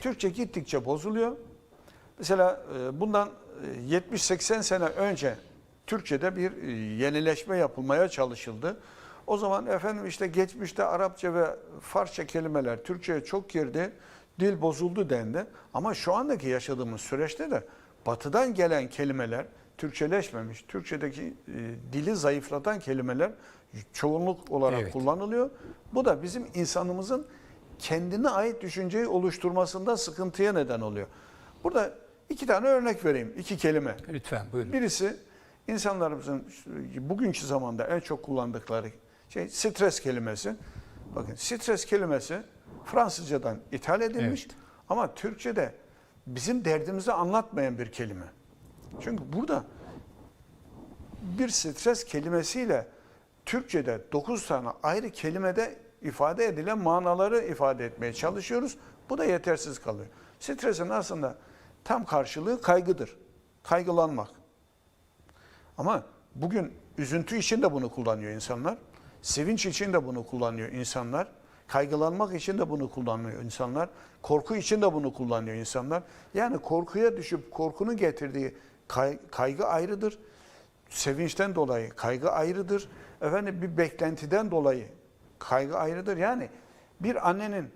Türkçe gittikçe bozuluyor. Mesela e, bundan e, 70-80 sene önce Türkçe'de bir e, yenileşme yapılmaya çalışıldı. O zaman efendim işte geçmişte Arapça ve Farsça kelimeler Türkçe'ye çok girdi, dil bozuldu dendi. Ama şu andaki yaşadığımız süreçte de batıdan gelen kelimeler Türkçeleşmemiş, Türkçedeki e, dili zayıflatan kelimeler çoğunluk olarak Evet. kullanılıyor. Bu da bizim insanımızın kendine ait düşünceyi oluşturmasında sıkıntıya neden oluyor. Burada iki tane örnek vereyim, iki kelime. Lütfen buyurun. Birisi insanlarımızın bugünkü zamanda en çok kullandıkları şey stres kelimesi. Bakın stres kelimesi Fransızcadan ithal edilmiş Evet. ama Türkçe'de bizim derdimizi anlatmayan bir kelime. Çünkü burada bir stres kelimesiyle Türkçe'de 9 tane ayrı kelimede ifade edilen manaları ifade etmeye çalışıyoruz. Bu da yetersiz kalıyor. Stresin aslında tam karşılığı kaygıdır. Kaygılanmak. Ama bugün üzüntü için de bunu kullanıyor insanlar. Sevinç için de bunu kullanıyor insanlar. Kaygılanmak için de bunu kullanıyor insanlar. Korku için de bunu kullanıyor insanlar. Yani korkuya düşüp korkunun getirdiği kay- kaygı ayrıdır. Sevinçten dolayı kaygı ayrıdır. Efendim bir beklentiden dolayı kaygı ayrıdır. Yani bir annenin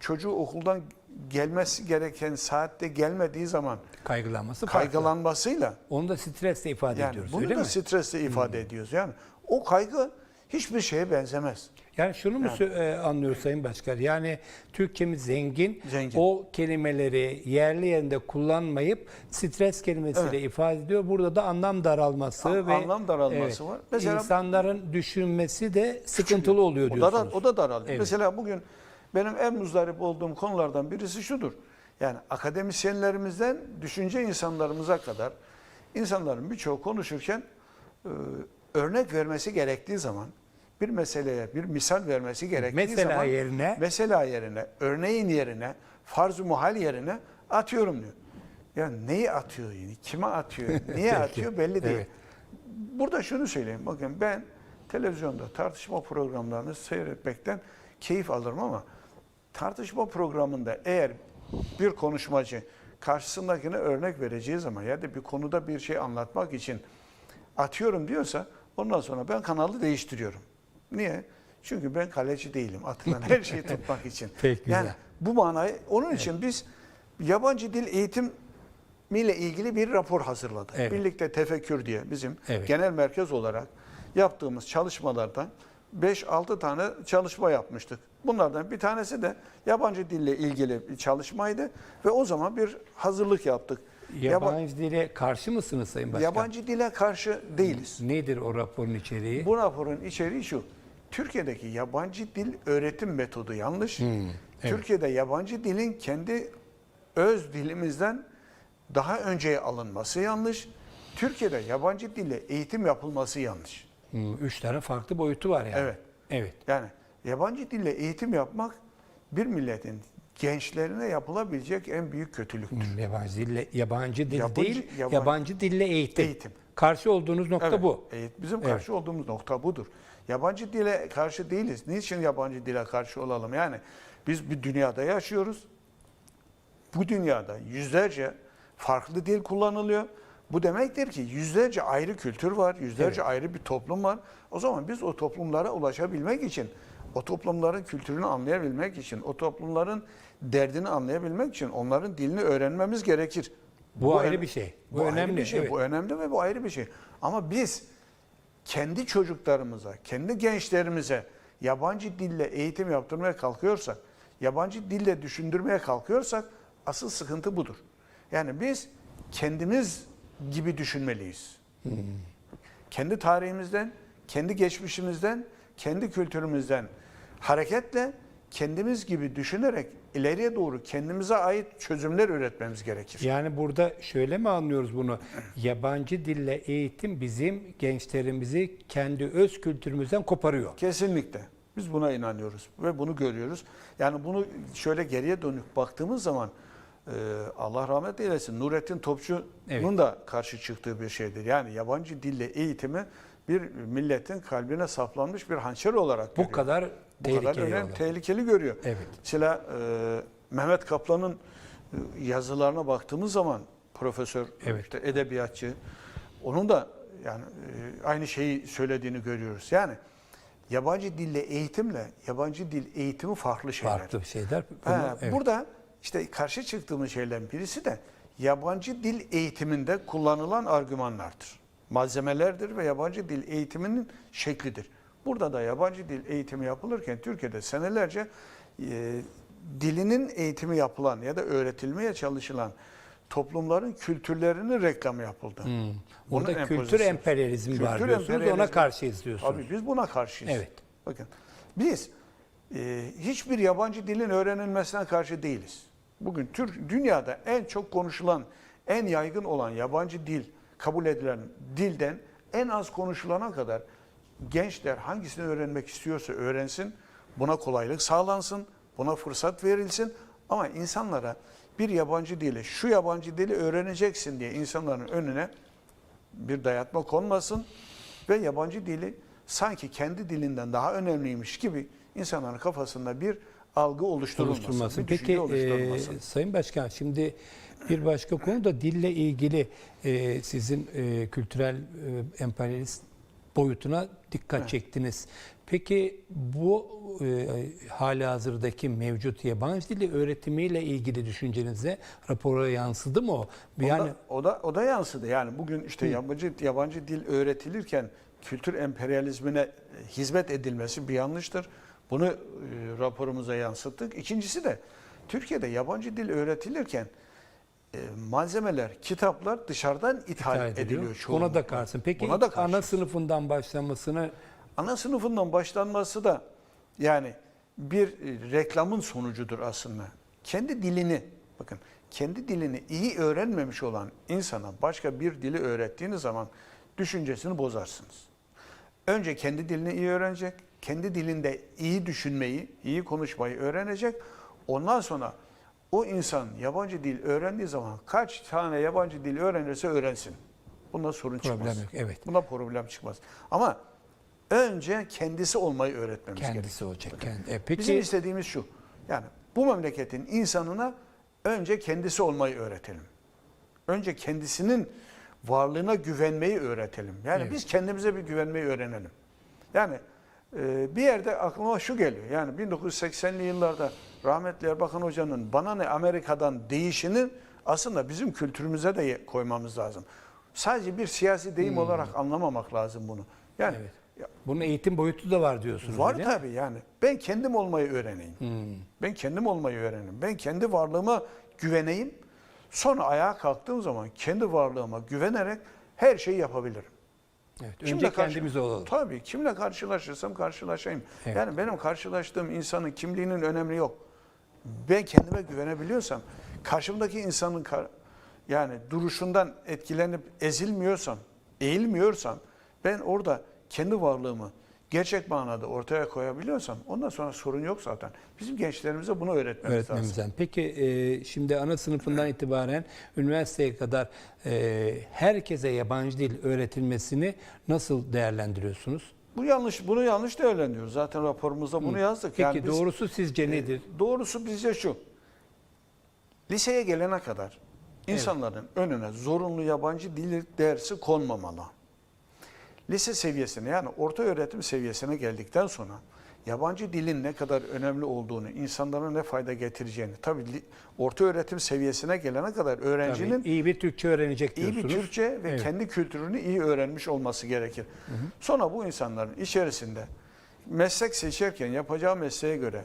çocuğu okuldan gelmesi gereken saatte gelmediği zaman Kaygılanması farklı. kaygılanmasıyla Onu da stresle ifade yani ediyoruz bunu öyle da mi? stresle ifade ediyoruz. Yani o kaygı hiçbir şeye benzemez. Yani şunu mu sö- e, anlıyoruz Sayın Başkan? Yani Türkçemiz zengin. Zengin. O kelimeleri yerli yerinde kullanmayıp stres kelimesiyle Evet. ifade ediyor. Burada da anlam daralması A- ve anlam daralması var. Mesela- insanların düşünmesi de sıkıntılı oluyor O da, diyorsunuz. o da daralıyor. Evet. Mesela bugün benim en muzdarip olduğum konulardan birisi şudur. Yani akademisyenlerimizden düşünce insanlarımıza kadar insanların birçoğu konuşurken e, örnek vermesi gerektiği zaman bir meseleye bir misal vermesi gerektiği Mesela zaman yerine? mesela yerine örneğin yerine farz-ı muhal yerine atıyorum diyor. Ya neyi atıyor yine? Kime atıyor? Niye atıyor belli değil. Evet. Burada şunu söyleyeyim. Bakın ben televizyonda tartışma programlarını seyretmekten keyif alırım ama tartışma programında eğer bir konuşmacı karşısındakine örnek vereceği zaman ya da bir konuda bir şey anlatmak için atıyorum diyorsa ondan sonra ben kanalı değiştiriyorum. Niye? Çünkü ben kaleci değilim. Atılan her şeyi tutmak için. Pek güzel. Yani bu manayı onun için biz yabancı dil eğitim ile ilgili bir rapor hazırladık. Evet. Birlikte tefekkür diye bizim Evet. genel merkez olarak yaptığımız çalışmalardan 5-6 tane çalışma yapmıştık. Bunlardan bir tanesi de yabancı dille ilgili bir çalışmaydı ve o zaman bir hazırlık yaptık. Yaba- Yabancı dile karşı mısınız Sayın Başkan? yabancı dile karşı değiliz. Nedir o raporun içeriği? Bu raporun içeriği şu. Türkiye'deki yabancı dil öğretim metodu yanlış. evet. Türkiye'de yabancı dilin kendi öz dilimizden daha önceye alınması yanlış. Türkiye'de yabancı dille eğitim yapılması yanlış. Hmm, Üç tane farklı boyutu var yani. Evet. Evet. Yani yabancı dille eğitim yapmak bir milletin gençlerine yapılabilecek en büyük kötülüktür. Hmm, Yabancı dille yabancı dil Yabancı- değil, yabancı- yabancı, dille eğitim. Eğitim. Karşı olduğunuz nokta Evet, bu. evet, bizim Evet. karşı olduğumuz nokta budur. Yabancı dile karşı değiliz. Niçin yabancı dile karşı olalım? Yani biz bir dünyada yaşıyoruz. Bu dünyada yüzlerce farklı dil kullanılıyor. Bu demektir ki yüzlerce ayrı kültür var, yüzlerce Evet. ayrı bir toplum var. O zaman biz o toplumlara ulaşabilmek için, o toplumların kültürünü anlayabilmek için, o toplumların derdini anlayabilmek için onların dilini öğrenmemiz gerekir. Bu ayrı öne- bir şey. Bu Bu, ayrı önemli, bir şey. evet. Bu önemli ve bu ayrı bir şey. Ama biz kendi çocuklarımıza, kendi gençlerimize yabancı dille eğitim yaptırmaya kalkıyorsak, yabancı dille düşündürmeye kalkıyorsak asıl sıkıntı budur. Yani biz kendimiz gibi düşünmeliyiz. Kendi tarihimizden, kendi geçmişimizden, kendi kültürümüzden hareketle kendimiz gibi düşünerek ileriye doğru kendimize ait çözümler üretmemiz gerekir. Yani burada şöyle mi anlıyoruz bunu? Yabancı dille eğitim bizim gençlerimizi kendi öz kültürümüzden koparıyor. Kesinlikle. Biz buna inanıyoruz ve bunu görüyoruz. Yani bunu şöyle geriye dönük baktığımız zaman e, Allah rahmet eylesin Nurettin Topçu'nun Evet. da karşı çıktığı bir şeydir. Yani yabancı dille eğitimi bir milletin kalbine saplanmış bir hançer olarak Bu görüyor. kadar Bu kadar tehlikeli. önemli, olan. tehlikeli görüyor. Evet. Mesela e, Mehmet Kaplan'ın e, yazılarına baktığımız zaman profesör, Evet. işte edebiyatçı, onun da yani e, aynı şeyi söylediğini görüyoruz. Yani yabancı dille eğitimle yabancı dil eğitimi farklı şeyler. Farklı şeyler. Ha, Bunu- evet. Burada işte karşı çıktığımız şeylerden birisi de yabancı dil eğitiminde kullanılan argümanlardır. Malzemelerdir ve yabancı dil eğitiminin şeklidir. Burada da yabancı dil eğitimi yapılırken Türkiye'de senelerce e, dilinin eğitimi yapılan ya da öğretilmeye çalışılan toplumların kültürlerinin reklamı yapıldı. Hmm. Bunun Burada kültür empozisyonu. emperyalizmi var Kültür diyorsunuz. Ona emperyalizmi- karşıyız diyorsunuz. Tabii biz buna karşıyız. Evet. Bakın biz e, hiçbir yabancı dilin öğrenilmesine karşı değiliz. Bugün Türk dünyada en çok konuşulan, en yaygın olan yabancı dil kabul edilen dilden en az konuşulana kadar gençler hangisini öğrenmek istiyorsa öğrensin, buna kolaylık sağlansın, buna fırsat verilsin ama insanlara bir yabancı dili, şu yabancı dili öğreneceksin diye insanların önüne bir dayatma konmasın ve yabancı dili sanki kendi dilinden daha önemliymiş gibi insanların kafasında bir algı oluşturulmasın. oluşturulmasın. Peki düşünce e, oluşturulmasın. Sayın Başkan şimdi bir başka konu da dille ilgili e, sizin e, kültürel e, emperyalist boyutuna dikkat Evet. çektiniz. Peki bu e, hali hazırdaki mevcut yabancı dili öğretimiyle ilgili düşüncenize rapora yansıdı mı o? O da- Yani o da o da yansıdı. Yani bugün işte yabancı yabancı dil öğretilirken kültür emperyalizmine e, hizmet edilmesi bir yanlıştır. Bunu e, raporumuza yansıttık. İkincisi de Türkiye'de yabancı dil öğretilirken e, malzemeler, kitaplar dışarıdan ithal, ithal ediliyor. ediliyor. Ona da karşısın. Peki da ana sınıfından başlamasını Ana sınıfından başlanması da yani bir e, reklamın sonucudur aslında. Kendi dilini bakın kendi dilini iyi öğrenmemiş olan insana başka bir dili öğrettiğiniz zaman düşüncesini bozarsınız. Önce kendi dilini iyi öğrenecek, kendi dilinde iyi düşünmeyi, iyi konuşmayı öğrenecek. Ondan sonra o insan yabancı dil öğrendiği zaman kaç tane yabancı dil öğrenirse öğrensin. Bunda sorun Problem çıkmaz. yok, evet. Buna problem çıkmaz. Ama önce kendisi olmayı öğretmemiz gerekiyor. kendisi olacak. Kendi. E, peki Bizim istediğimiz şu. Yani bu memleketin insanına önce kendisi olmayı öğretelim. Önce kendisinin varlığına güvenmeyi öğretelim. Yani Evet. biz kendimize bir güvenmeyi öğrenelim. Yani e, bir yerde aklıma şu geliyor. Yani 1980'li yıllarda rahmetli Erbakan Hoca'nın bana ne Amerika'dan değişini aslında bizim kültürümüze de koymamız lazım. Sadece bir siyasi deyim olarak anlamamak lazım bunu. Yani Hmm. Evet. ya, bunun eğitim boyutu da var diyorsunuz. Var öyle tabii yani. Ben kendim olmayı öğreneyim. Ben kendim olmayı öğreneyim. Ben kendi varlığıma güveneyim. Sonra ayağa kalktığım zaman kendi varlığıma güvenerek her şeyi yapabilirim. Evet, Kimle önce karşı- kendimiz olalım. Tabii. Kimle karşılaşırsam karşılaşayım. Evet. Yani benim karşılaştığım insanın kimliğinin önemi yok. Ben kendime güvenebiliyorsam, karşımdaki insanın kar- yani duruşundan etkilenip ezilmiyorsam, eğilmiyorsam, ben orada kendi varlığımı gerçek manada ortaya koyabiliyorsam ondan sonra sorun yok zaten. Bizim gençlerimize bunu öğretmemiz lazım. Öğretmemizden. Peki e, şimdi ana sınıfından itibaren üniversiteye kadar e, herkese yabancı dil öğretilmesini nasıl değerlendiriyorsunuz? Bu yanlış, bunu yanlış değerlendiriyoruz. Zaten raporumuzda bunu yazdık. Peki Yani biz- doğrusu sizce nedir? Doğrusu bizce şu. Liseye gelene kadar insanların önüne zorunlu yabancı dil dersi konmamalı. Lise seviyesine yani orta öğretim seviyesine geldikten sonra yabancı dilin ne kadar önemli olduğunu, insanlara ne fayda getireceğini, tabii orta öğretim seviyesine gelene kadar öğrencinin Tabii, iyi bir Türkçe öğrenecek iyi diyorsunuz. bir Türkçe ve Evet. kendi kültürünü iyi öğrenmiş olması gerekir. Sonra bu insanların içerisinde meslek seçerken yapacağı mesleğe göre,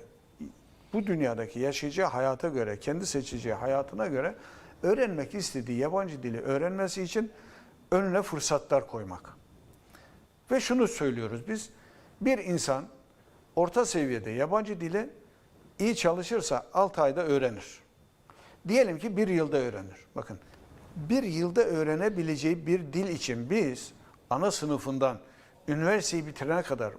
bu dünyadaki yaşayacağı hayata göre, kendi seçeceği hayatına göre öğrenmek istediği yabancı dili öğrenmesi için önüne fırsatlar koymak. Ve şunu söylüyoruz biz, bir insan orta seviyede yabancı dili iyi çalışırsa 6 ayda öğrenir. Diyelim ki bir yılda öğrenir. Bakın bir yılda öğrenebileceği bir dil için biz ana sınıfından üniversiteyi bitirene kadar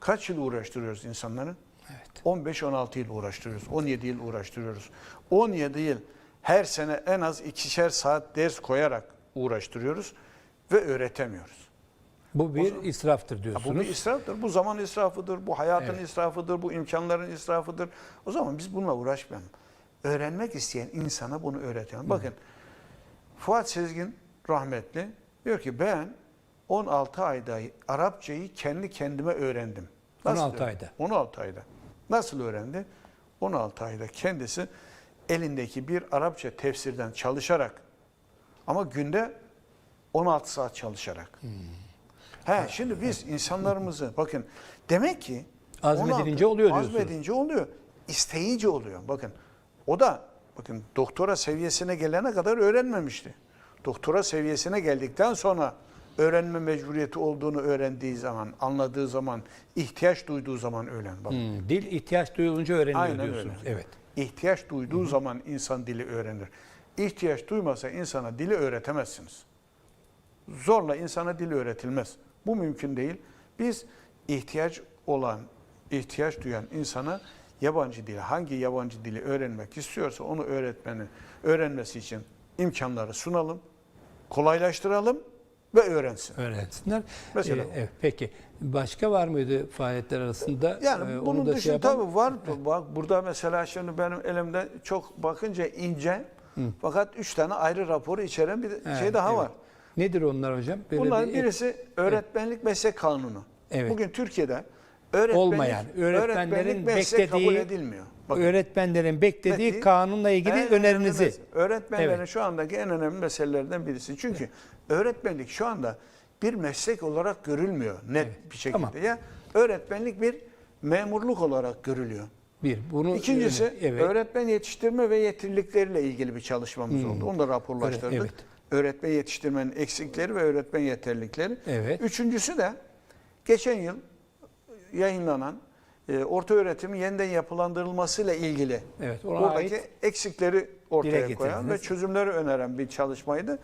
kaç yıl uğraştırıyoruz insanları? Evet. 15-16 yıl uğraştırıyoruz. 17 yıl uğraştırıyoruz. 17 yıl her sene en az ikişer saat ders koyarak uğraştırıyoruz ve öğretemiyoruz. Bu bir israftır Ya diyorsunuz. bu bir israftır. Bu zaman israfıdır, bu hayatın Evet. israfıdır, bu imkanların israfıdır. O zaman biz bununla uğraşmayalım. öğrenmek isteyen insana bunu öğretiyorum. Bakın Fuat Sezgin rahmetli diyor ki ben 16 ayda Arapçayı kendi kendime öğrendim. 16 öğrendi? ayda. 16 ayda. Nasıl öğrendi? 16 ayda kendisi elindeki bir Arapça tefsirden çalışarak ama günde 16 saat çalışarak. Hmm. He, şimdi biz insanlarımızı bakın demek ki Azmedince oluyor diyorsunuz. Azmedince oluyor. isteyince oluyor. Bakın o da bakın doktora seviyesine gelene kadar öğrenmemişti. Doktora seviyesine geldikten sonra öğrenme mecburiyeti olduğunu öğrendiği zaman, anladığı zaman, ihtiyaç duyduğu zaman öğren. Bakın. Hmm, dil ihtiyaç duyulunca öğreniyor Aynen diyorsunuz. öyle. Evet. İhtiyaç duyduğu zaman insan dili öğrenir. İhtiyaç duymasa insana dili öğretemezsiniz. Zorla insana dil öğretilmez. Bu mümkün değil. Biz ihtiyaç olan, ihtiyaç duyan insana yabancı dili, hangi yabancı dili öğrenmek istiyorsa onu öğretmenin öğrenmesi için imkanları sunalım, kolaylaştıralım ve öğrensin. Öğrensinler. Mesela Ee, evet, peki başka var mıydı faaliyetler arasında? Yani Ee, bunun da şey dışında yapalım. tabii var. Bak burada mesela şimdi benim elimde çok bakınca ince fakat üç tane ayrı raporu içeren bir Evet, şey daha evet. var. Nedir onlar hocam? Böyle Bunların bir- birisi öğretmenlik meslek kanunu. Evet. Bugün Türkiye'de öğretmenlik, Olmayan, öğretmenlerin öğretmenlik meslek kabul beklediği- edilmiyor. Bakın, öğretmenlerin beklediği Beklediği- kanunla ilgili en önerinizi. Öğretmenlerin Evet. şu andaki en önemli meselelerden birisi. Çünkü öğretmenlik şu anda bir meslek olarak görülmüyor net bir şekilde. Tamam. Ya öğretmenlik bir memurluk olarak görülüyor. Bir. Bunu İkincisi evet. öğretmen yetiştirme ve yeterlilikleriyle ilgili bir çalışmamız oldu. Onu da raporlaştırdık. Evet. Öğretmen yetiştirmenin eksikleri ve öğretmen yeterlilikleri. Evet. Üçüncüsü de geçen yıl yayınlanan e, orta öğretimin yeniden yapılandırılmasıyla ilgili Evet, oradaki eksikleri ortaya koyan ve çözümleri öneren bir çalışmaydı.